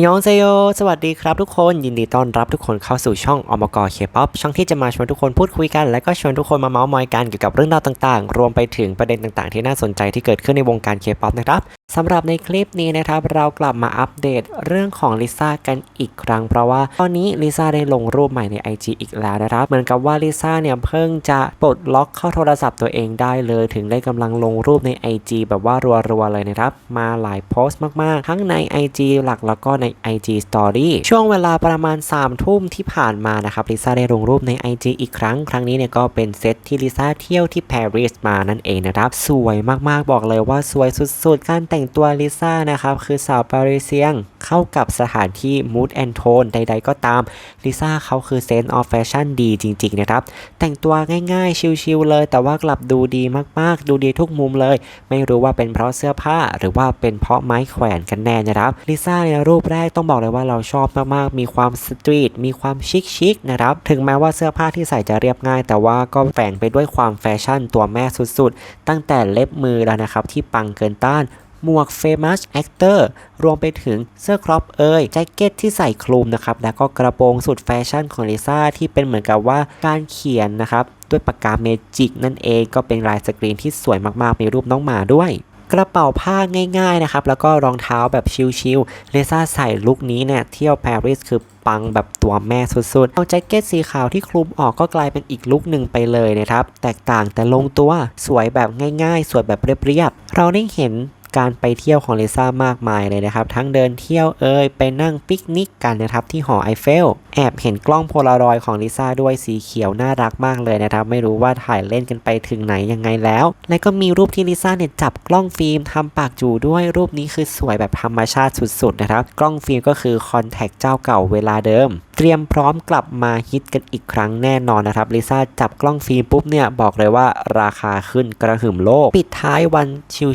ยองเซโย สวัสดีครับทุกคน ยินดีต้อนรับทุกคนเข้าสู่ช่องอมกเคป๊อปช่องที่จะมาชวนทุกคนพูดคุยกัน และก็ชวนทุกคนมาเมาส์มอยกันเกี่ยวกับเรื่องราวต่างๆ รวมไปถึงประเด็นต่างๆ ที่น่าสนใจที่เกิดขึ้นในวงการเคป๊อปนะครับสำหรับในคลิปนี้นะครับเรากลับมาอัปเดตเรื่องของลิซ่ากันอีกครั้ง เพราะว่าตอนนี้ลิซ่าได้ลงรูปใหม่ใน IG อีกแล้วนะครับ เหมือนกับว่าลิซ่าเนี่ยเพิ่งจะปลดล็อกเข้าโทรศัพท์ตัวเองได้เลย ถึงได้กำลังลงรูปใน IG แบบว่ารัวๆเลยนะครับ มาหลายโพสต์มากๆ ทั้งใน IG หลักแล้วก็ใน IG Story ช่วงเวลาประมาณ3ทุ่มที่ผ่านมานะครับลิซ่าได้ลงรูปใน IG อีกครั้ง ครั้งนี้เนี่ยก็เป็นเซตที่ลิซ่าเที่ยวที่ปารีสมานั่นเองนะครับสวยมากๆบอกเลยว่าสวยสุดๆการแต่งตัวลิซ่านะครับคือสาวปารีเซียงเข้ากับสถานที่ mood and tone ใด ๆ ก็ตามลิซ่าเขาคือ sense of fashion ดีจริง ๆ นะครับ แต่งตัวง่ายๆ ชิลๆเลย แต่ว่ากลับดูดีมากๆ ดูดีทุกมุมเลย ไม่รู้ว่าเป็นเพราะเสื้อผ้าหรือว่าเป็นเพราะไม้แขวนกันแน่นะครับลิซ่าในรูปแรกต้องบอกเลยว่าเราชอบมากๆ มีความสตรีทมีความชิคๆนะครับถึงแม้ว่าเสื้อผ้าที่ใส่จะเรียบง่าย แต่ว่าก็แฝงไปด้วยความแฟชั่นตัวแม่สุดๆ ตั้งแต่เล็บมือแล้วนะครับที่ปังเกินต้าน หมวก Famous Actor รวมไปถึงเสื้อครอปเอยแจ็คเก็ตที่ใส่คลุมนะครับ แล้วก็กระโปรงสุดแฟชั่นของลิซ่าที่เป็นเหมือนกับว่าการเขียนนะครับ ด้วยปากกาเมจิกนั่นเองก็เป็นลายสกรีนที่สวยมากๆ มีรูปน้องหมาด้วยกระเป๋าผ้าง่ายๆนะครับ แล้วก็รองเท้าแบบชิลๆเลซ่าใส่ลุคนี้เนี่ยเที่ยวปารีสคือปังแบบตัวแม่สุดๆ เอาแจ็คเก็ตสีขาวที่คลุมออกก็กลายเป็นอีกลุคหนึ่งไปเลยนะครับ แตกต่างแต่ลงตัวสวยแบบง่ายๆ สวยแบบเรียบๆเราได้เห็น การไปเที่ยวของลิซ่ามากมายเลยนะครับ ทั้งเดินเที่ยวเอ่ยไปนั่งปิกนิกกันนะครับที่หอไอเฟล แอบเห็นกล้องโพลารอยด์ของลิซ่าด้วยสีเขียวน่ารักมากเลยนะครับ ไม่รู้ว่าถ่ายเล่นกันไปถึงไหนยังไงแล้ว และก็มีรูปที่ลิซ่าเนี่ยจับกล้องฟิล์มทำปากจูด้วยรูปนี้คือสวยแบบธรรมชาติสุดๆนะครับ กล้องฟิล์มก็คือคอนแทคเจ้าเก่าเวลาเดิมเตรียมพร้อมกลับมาฮิตกันอีกครั้งแน่นอนนะครับลิซ่าจับกล้องฟิล์มปุ๊บเนี่ยบอกเลยว่าราคาขึ้นกระหึ่มโลก ปิดท้ายวัน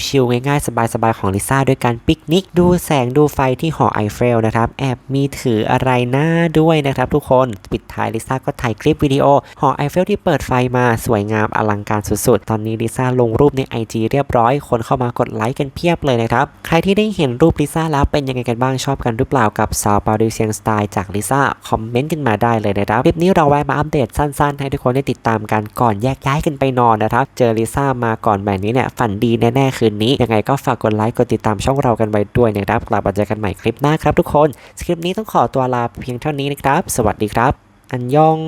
ชิลๆง่ายๆ สบายๆ ของลิซ่าด้วยการปิกนิก ดูแสงดูไฟที่หอไอเฟลนะครับ แอบมีถืออะไรหน้าด้วยนะครับทุกคนปิดท้ายลิซ่าก็ถ่ายคลิปวิดีโอ หอไอเฟลที่เปิดไฟมาสวยงามอลังการสุดๆ ตอนนี้ลิซ่าลงรูปใน IG เรียบร้อยคนเข้ามากดไลค์กันเพียบเลยนะครับใครที่ได้เห็นรูปลิซ่าแล้วเป็นยังไงกันบ้างชอบกันหรือเปล่ากับสาวปาริเซียนสไตล์จากลิซ่าคอมเมนต์กันมาได้เลยนะครับ คลิปนี้เราแวะมาอัปเดตสั้นๆ ให้ทุกคนได้ติดตามกันก่อนแยกย้ายกันไปนอนนะครับ เจอลิซ่ามาก่อนแบบนี้เนี่ยฝันดีแน่ๆคืนนี้ ยังไงก็ฝากกดไลค์กดติดตามช่องเรากันไว้ด้วยนะครับ กลับมาเจอกันใหม่คลิปหน้าครับทุกคน คลิปนี้ต้องขอตัวลาเพียงเท่านี้นะครับ สวัสดีครับ อันยอง